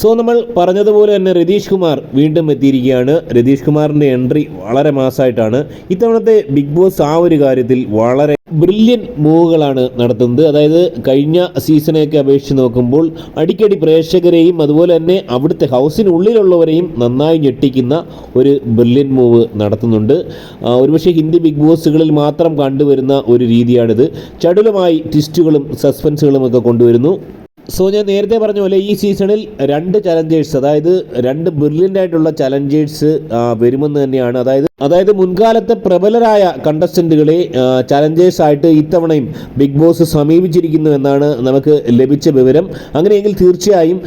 So നമ്മൾ പറഞ്ഞതുപോലെ തന്നെ രതീഷ് കുമാർ വീണ്ടും എത്തിയിരിക്കുകയാണ്. രതീഷ് കുമാറിന്റെ എൻട്രി വളരെ മാസമായിട്ടാണ് ഇത്തവണത്തെ ബിഗ് ബോസ് ആ ഒരു കാര്യത്തിൽ വളരെ ബ്രില്യൻ മൂവുകളാണ് നടത്തുന്നത്. അതായത് കഴിഞ്ഞ സീസണെയൊക്കെ അപേക്ഷിച്ച് നോക്കുമ്പോൾ അടിക്കടി പ്രേക്ഷകരെയും അതുപോലെ തന്നെ അവിടുത്തെ ഹൗസിനുള്ളിലുള്ളവരെയും നന്നായി ഞെട്ടിക്കുന്ന ഒരു ബ്രില്യൻ മൂവ് നടത്തുന്നുണ്ട്. ഒരുപക്ഷെ ഹിന്ദി ബിഗ് ബോസുകളിൽ മാത്രം കണ്ടുവരുന്ന ഒരു രീതിയാണിത്. ചടുലമായി ട്വിസ്റ്റുകളും സസ്പെൻസുകളും ഒക്കെ കൊണ്ടുവരുന്നു. സോ ഞാൻ നേരത്തെ പറഞ്ഞ പോലെ ഈ സീസണിൽ രണ്ട് ചലഞ്ചേഴ്സ് അതായത് രണ്ട് ബ്രില്യന്റ് ആയിട്ടുള്ള ചലഞ്ചേഴ്സ് വരുമെന്ന് തന്നെയാണ്. അതായത് അതായത് മുൻകാലത്തെ പ്രബലരായ കണ്ടസ്റ്റന്റുകളെ ചലഞ്ചേഴ്സ് ആയിട്ട് ഇത്തവണയും ബിഗ് ബോസ് സമീപിച്ചിരിക്കുന്നു എന്നാണ് നമുക്ക് ലഭിച്ച വിവരം. അങ്ങനെയെങ്കിൽ തീർച്ചയായും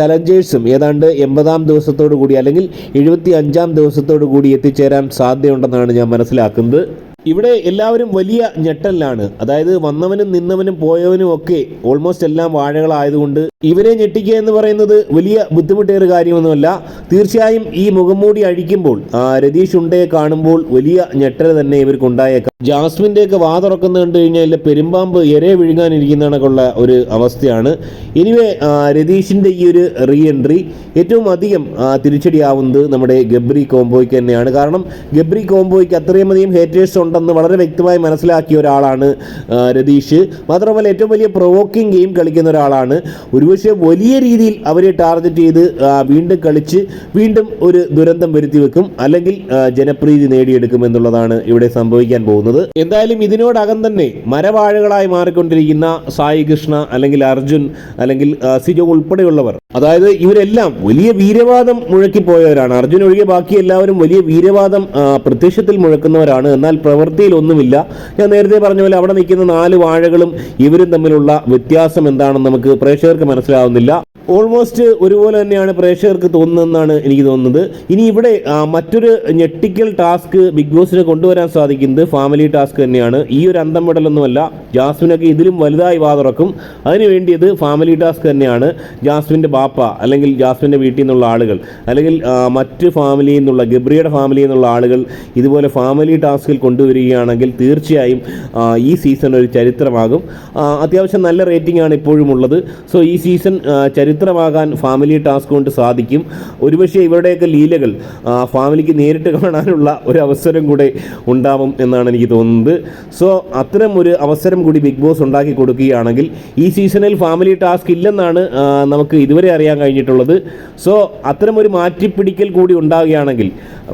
ചലഞ്ചേഴ്സും ഏതാണ്ട് എൺപതാം ദിവസത്തോടു കൂടി അല്ലെങ്കിൽ എഴുപത്തി അഞ്ചാം ദിവസത്തോടു കൂടി എത്തിച്ചേരാൻ സാധ്യതയുണ്ടെന്നാണ് ഞാൻ മനസ്സിലാക്കുന്നത്. ഇവിടെ എല്ലാവരും വലിയ ഞെട്ടലിലാണ്. അതായത് വന്നവനും നിന്നവനും പോയവനും ഒക്കെ ഓൾമോസ്റ്റ് എല്ലാം വാഴകളായതുകൊണ്ട് ഇവരെ ഞെട്ടിക്കുക എന്ന് പറയുന്നത് വലിയ ബുദ്ധിമുട്ടേറിയ കാര്യമൊന്നുമല്ല. തീർച്ചയായും ഈ മുഖംമൂടി അഴിക്കുമ്പോൾ രതീഷ് ഉണ്ടയെ കാണുമ്പോൾ വലിയ ഞെട്ടൽ തന്നെ ഇവർക്ക് ഉണ്ടായേക്കാം ജാസ്മിന്റെ ഒക്കെ വാ തുറക്കുന്ന കണ്ടു കഴിഞ്ഞാൽ പെരുമ്പാമ്പ് എരെ വിഴുങ്ങാനിരിക്കുന്ന കണക്കുള്ള ഒരു അവസ്ഥയാണ്. എനിവേ രതീഷിന്റെ ഈ ഒരു റീ എൻട്രി ഏറ്റവും അധികം തിരിച്ചടിയാവുന്നത് നമ്മുടെ ഗബ്രി കോംബോയ്ക്ക് തന്നെയാണ്. കാരണം ഗബ്രി കോംബോയ്ക്ക് അത്രയും അധികം ഹേറ്റേഴ്സ് ഉണ്ടെന്ന് വളരെ വ്യക്തമായി മനസ്സിലാക്കിയ ഒരാളാണ് രതീഷ്. മാത്രമല്ല ഏറ്റവും വലിയ പ്രൊവോക്കിംഗ് ഗെയിം കളിക്കുന്ന ഒരാളാണ്. ഒരുപക്ഷെ വലിയ രീതിയിൽ അവരെ ടാർഗറ്റ് ചെയ്ത് വീണ്ടും കളിച്ച് വീണ്ടും ഒരു ദുരന്തം വരുത്തി വെക്കും അല്ലെങ്കിൽ ജനപ്രീതി നേടിയെടുക്കും എന്നുള്ളതാണ് ഇവിടെ സംഭവിക്കാൻ പോകുന്നത്. എന്തായാലും ഇതിനോടകം തന്നെ മരവാഴകളായി മാറിക്കൊണ്ടിരിക്കുന്ന സായി കൃഷ്ണ അല്ലെങ്കിൽ അർജുൻ അല്ലെങ്കിൽ സിജോ ഉൾപ്പെടെയുള്ളവർ അതായത് ഇവരെല്ലാം വലിയ വീരവാദം മുഴക്കിപ്പോയവരാണ്. അർജുൻ ഒഴികെ ബാക്കി എല്ലാവരും വലിയ വീരവാദം പ്രത്യക്ഷത്തിൽ മുഴക്കുന്നവരാണ്. എന്നാൽ പ്രവൃത്തിയിൽ ഒന്നുമില്ല. ഞാൻ നേരത്തെ പറഞ്ഞ പോലെ അവിടെ നിൽക്കുന്ന നാല് വാഴകളും ഇവരും തമ്മിലുള്ള വ്യത്യാസം എന്താണെന്ന് നമുക്ക് പ്രേക്ഷകർക്ക് മനസ്സിലാവുന്നില്ല. ഓൾമോസ്റ്റ് ഒരുപോലെ തന്നെയാണ് പ്രേക്ഷകർക്ക് തോന്നുന്നതെന്നാണ് എനിക്ക് തോന്നുന്നത്. ഇനി ഇവിടെ മറ്റൊരു ഞെട്ടിക്കൽ ടാസ്ക് ബിഗ് ബോസിന് കൊണ്ടുവരാൻ സാധിക്കുന്നത് ഫാമിലി ടാസ്ക് തന്നെയാണ്. ഈ ഒരു അന്തം വിടലൊന്നുമല്ല. ജാസ്മിനൊക്കെ ഇതിലും വലുതായി വാതുറക്കും. അതിനു വേണ്ടിയത് ഫാമിലി ടാസ്ക് തന്നെയാണ്. ജാസ്മിന്റെ ബാപ്പ അല്ലെങ്കിൽ ജാസ്മിന്റെ വീട്ടിൽ നിന്നുള്ള ആളുകൾ അല്ലെങ്കിൽ മറ്റ് ഫാമിലിയിൽ നിന്നുള്ള ഗബ്രിയുടെ ഫാമിലിയിൽ നിന്നുള്ള ആളുകൾ ഇതുപോലെ ഫാമിലി ടാസ്കിൽ കൊണ്ടുവരികയാണെങ്കിൽ തീർച്ചയായും ഈ സീസൺ ഒരു ചരിത്രമാകും. അത്യാവശ്യം നല്ല റേറ്റിംഗ് ആണ് ഇപ്പോഴും ഉള്ളത്. സോ ഈ സീസൺ ആ, ചരിത്രമാകാൻ ഫാമിലി ടാസ്ക് കൊണ്ട് സാധിക്കും. ഒരുപക്ഷെ ഇവരുടെയൊക്കെ ലീലകൾ ഫാമിലിക്ക് നേരിട്ട് കാണാനുള്ള ഒരു അവസരം കൂടെ ഉണ്ടാവും എന്നാണ് എനിക്ക് തോന്നുന്നത്. സോ അത്തരം ഒരു അവസരം കൂടി ബിഗ് ബോസ് ഉണ്ടാക്കി കൊടുക്കുകയാണെങ്കിൽ ഈ സീസണിൽ ഫാമിലി ടാസ്ക് ഇല്ലെന്നാണ് നമുക്ക് ഇതുവരെ അറിയാൻ കഴിഞ്ഞിട്ടുള്ളത്. സോ അത്തരം ഒരു മാറ്റിപ്പിടിക്കൽ കൂടി ഉണ്ടാവുകയാണെങ്കിൽ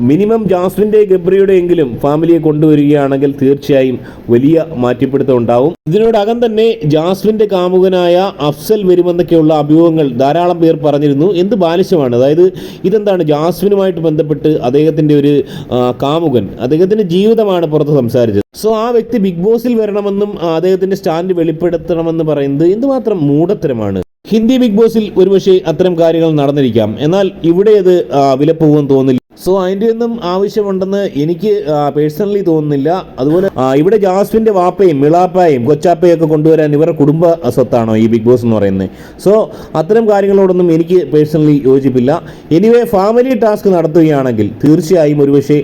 മിനിമം ജാസ്മിന്റെ ഗബ്രിയുടെ എങ്കിലും ഫാമിലിയെ കൊണ്ടുവരികയാണെങ്കിൽ തീർച്ചയായും വലിയ മാറ്റിപ്പിടുത്തം ഉണ്ടാവും. ഇതിനോടകം തന്നെ ജാസ്മിന്റെ കാമുകനായ അഫ്സൽ വരുമെന്നൊക്കെയുള്ള അഭ്യൂഹങ്ങൾ ധാരാളം പേർ പറഞ്ഞിരുന്നു. എന്ത് ബാലിശമാണ്? അതായത് ഇതെന്താണ്? ജാസ്മിനുമായിട്ട് ബന്ധപ്പെട്ട് അദ്ദേഹത്തിന്റെ ഒരു കാമുകൻ അദ്ദേഹത്തിന്റെ ജീവിതമാണ് പുറത്ത് സംസാരിച്ചത്. സോ ആ വ്യക്തി ബിഗ് ബോസിൽ വരണമെന്നും അദ്ദേഹത്തിന്റെ സ്റ്റാൻഡ് വെളിപ്പെടുത്തണമെന്ന് പറയുന്നത് എന്തുമാത്രം മൂഢത്തരമാണ് ഹിന്ദി ബിഗ് ബോസിൽ ഒരുപക്ഷെ അത്തരം കാര്യങ്ങൾ നടന്നിരിക്കാം. എന്നാൽ ഇവിടെ അത് വിലപ്പോകുമെന്ന് തോന്നുന്നില്ല സോ അതിന്റെ ഒന്നും ആവശ്യമുണ്ടെന്ന് എനിക്ക് പേഴ്സണലി തോന്നുന്നില്ല. അതുപോലെ ഇവിടെ ജാസ്മിന്റെ വാപ്പയും മിളാപ്പായും കൊച്ചാപ്പയും ഒക്കെ കൊണ്ടുവരാൻ ഇവരുടെ കുടുംബ സ്വത്താണോ ഈ ബിഗ് ബോസ് എന്ന് പറയുന്നത്? സോ അത്തരം കാര്യങ്ങളോടൊന്നും എനിക്ക് പേഴ്സണലി യോജിപ്പില്ല. എനിവേ ഫാമിലി ടാസ്ക് നടത്തുകയാണെങ്കിൽ തീർച്ചയായും ഒരുപക്ഷെ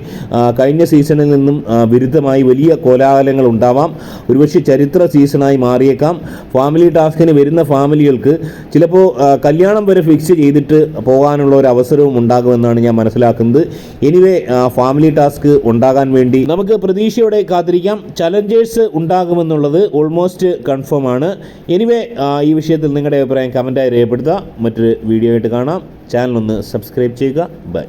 കഴിഞ്ഞ സീസണിൽ നിന്നും വിരുദ്ധമായി വലിയ കോലാഹലങ്ങൾ ഉണ്ടാവാം. ഒരുപക്ഷെ ചരിത്ര സീസണായി മാറിയേക്കാം. ഫാമിലി ടാസ്കിന് വരുന്ന ഫാമിലികൾക്ക് ചിലപ്പോൾ കല്യാണം വരെ ഫിക്സ് ചെയ്തിട്ട് പോകാനുള്ള ഒരു അവസരവും ഉണ്ടാകുമെന്നാണ് ഞാൻ മനസ്സിലാക്കുന്നത്. എനിവേ ഫാമിലി ടാസ്ക് ഉണ്ടാകാൻ വേണ്ടി നമുക്ക് പ്രതീക്ഷയോടെ കാത്തിരിക്കാം. ചലഞ്ചേഴ്സ് ഉണ്ടാകുമെന്നുള്ളത് ഓൾമോസ്റ്റ് കൺഫേം ആണ്. എനിവേ ഈ വിഷയത്തിൽ നിങ്ങളുടെ അഭിപ്രായം കമന്റായി രേഖപ്പെടുത്തുക. മറ്റൊരു വീഡിയോ ആയിട്ട് കാണാം. ചാനൽ ഒന്ന് സബ്സ്ക്രൈബ് ചെയ്യുക. ബൈ